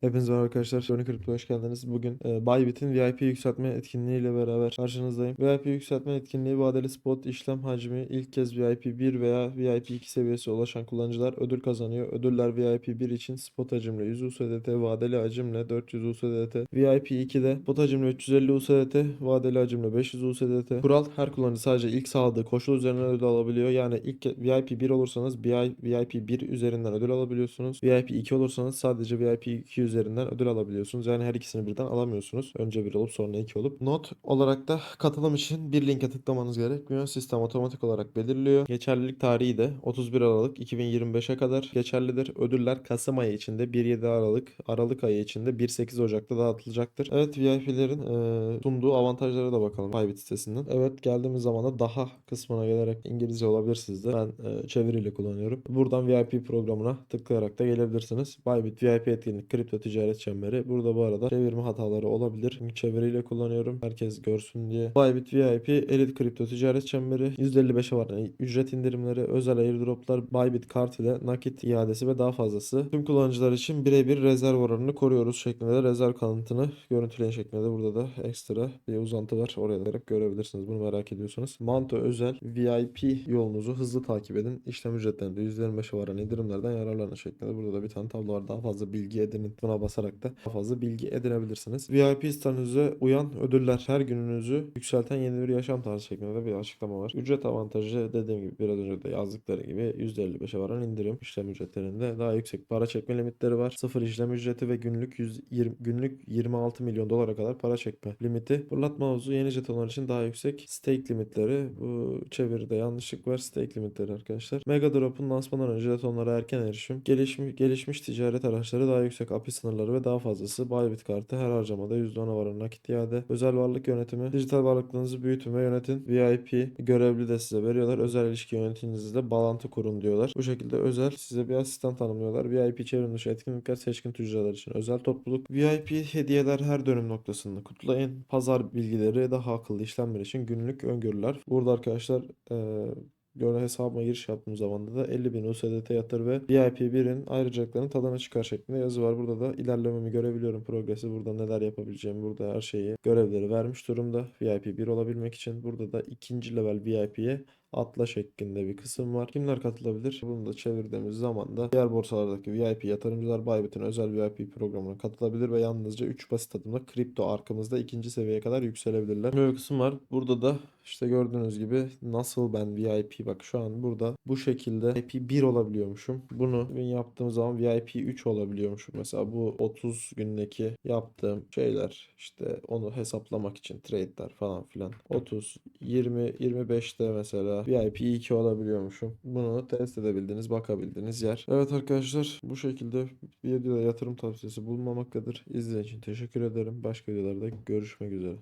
Hepinize merhaba arkadaşlar. Johnny Crypto'ya hoş geldiniz. Bugün e, Bybit'in VIP yükseltme etkinliğiyle beraber karşınızdayım. VIP yükseltme etkinliği vadeli spot işlem hacmi ilk kez VIP 1 veya VIP 2 seviyesi ulaşan kullanıcılar ödül kazanıyor. Ödüller VIP 1 için spot hacimle 100 USDT, vadeli hacimle 400 USDT. VIP 2'de spot hacimle 350 USDT, vadeli hacimle 500 USDT. Kural her kullanıcı sadece ilk sağladığı koşul üzerinden ödül alabiliyor. Yani ilk VIP 1 olursanız VIP 1 üzerinden ödül alabiliyorsunuz. VIP 2 olursanız sadece VIP 2 üzerinden ödül alabiliyorsunuz. Yani her ikisini birden alamıyorsunuz. Önce bir olup sonra iki olup. Not olarak da katılım için bir linke tıklamanız gerekmiyor. Sistem otomatik olarak belirliyor. Geçerlilik tarihi de 31 Aralık 2025'e kadar geçerlidir. Ödüller Kasım ayı içinde 1-7 Aralık, Aralık ayı içinde 1-8 Ocak'ta dağıtılacaktır. Evet VIP'lerin eee, sunduğu avantajlara da bakalım Bybit sitesinden. Evet geldiğimiz zaman da daha kısmına gelerek İngilizce olabilir sizde. Ben eee, çeviriyle kullanıyorum. Buradan VIP programına tıklayarak da gelebilirsiniz. Bybit VIP etkinlik kripto ticaret çemberi. Burada bu arada çevirme hataları olabilir. Çünkü Çeviriyle kullanıyorum. Herkes görsün diye. Bybit VIP elit kripto ticaret çemberi. %55'e var. Yani ücret indirimleri, özel airdroplar, Bybit kart ile nakit iadesi ve daha fazlası. Tüm kullanıcılar için birebir rezerv oranını koruyoruz şeklinde de rezerv kanıtını görüntüleyin şeklinde de burada da ekstra bir uzantı var. Oraya da görebilirsiniz. Bunu merak ediyorsanız. Manto özel VIP yolunuzu hızlı takip edin. İşlem ücretlerinde %25'e varan indirimlerden yararlanın şeklinde. Burada da bir tane tablo var. Daha fazla bilgi edinin. Buna basarak da daha fazla bilgi edinebilirsiniz. VIP statünüze uyan ödüller her gününüzü yükselten yeni bir yaşam tarzı şeklinde de bir açıklama var. Ücret avantajı dediğim gibi biraz önce de yazdıkları gibi %55'e varan indirim işlem ücretlerinde daha yüksek para çekme limitleri var. Sıfır işlem ücreti ve günlük 120, günlük 26 milyon dolara kadar para çekme limiti. Fırlatma havuzu yeni jetonlar için daha yüksek stake limitleri. Bu çeviride yanlışlık var. Stake limitleri arkadaşlar. Mega Drop'un lansmanından önce jetonlara erken erişim. Gelişmiş, gelişmiş ticaret araçları daha yüksek API sınırları ve daha fazlası. Bybit kartı her harcamada %10'a varan nakit iade. Özel varlık yönetimi. Dijital varlıklarınızı büyütün ve yönetin. VIP görevli de size veriyorlar. Özel ilişki yöneticinizle bağlantı kurun diyorlar. Bu şekilde özel size bir asistan tanımlıyorlar. VIP çevrim dışı etkinlikler seçkin tüccarlar için özel topluluk. VIP hediyeler her dönüm noktasında kutlayın. Pazar bilgileri daha akıllı işlemler için günlük öngörüler. Burada arkadaşlar eee Göre hesabıma giriş yaptığım zaman da 50.000 USDT yatır ve VIP 1'in ayrıcalıklarını tadına çıkar şeklinde yazı var. Burada da ilerlememi görebiliyorum progresi. Burada neler yapabileceğimi burada her şeyi görevleri vermiş durumda. VIP 1 olabilmek için burada da ikinci level VIP'ye atla şeklinde bir kısım var. Kimler katılabilir? Bunu da çevirdiğimiz zaman da diğer borsalardaki VIP yatırımcılar Bybit'in özel VIP programına katılabilir ve yalnızca 3 basit adımla kripto arkamızda ikinci seviyeye kadar yükselebilirler. Böyle bir kısım var. Burada da işte gördüğünüz gibi nasıl ben VIP bak şu an burada bu şekilde VIP 1 olabiliyormuşum. Bunu ben yaptığım zaman VIP 3 olabiliyormuşum. Mesela bu 30 gündeki yaptığım şeyler işte onu hesaplamak için trade'ler falan filan. 30, 20, 25'te mesela VIP 2 olabiliyormuşum. Bunu test edebildiğiniz, bakabildiğiniz yer. Evet arkadaşlar bu şekilde videoda yatırım tavsiyesi bulunmamaktadır. İzlediğiniz için teşekkür ederim. Başka videolarda görüşmek üzere.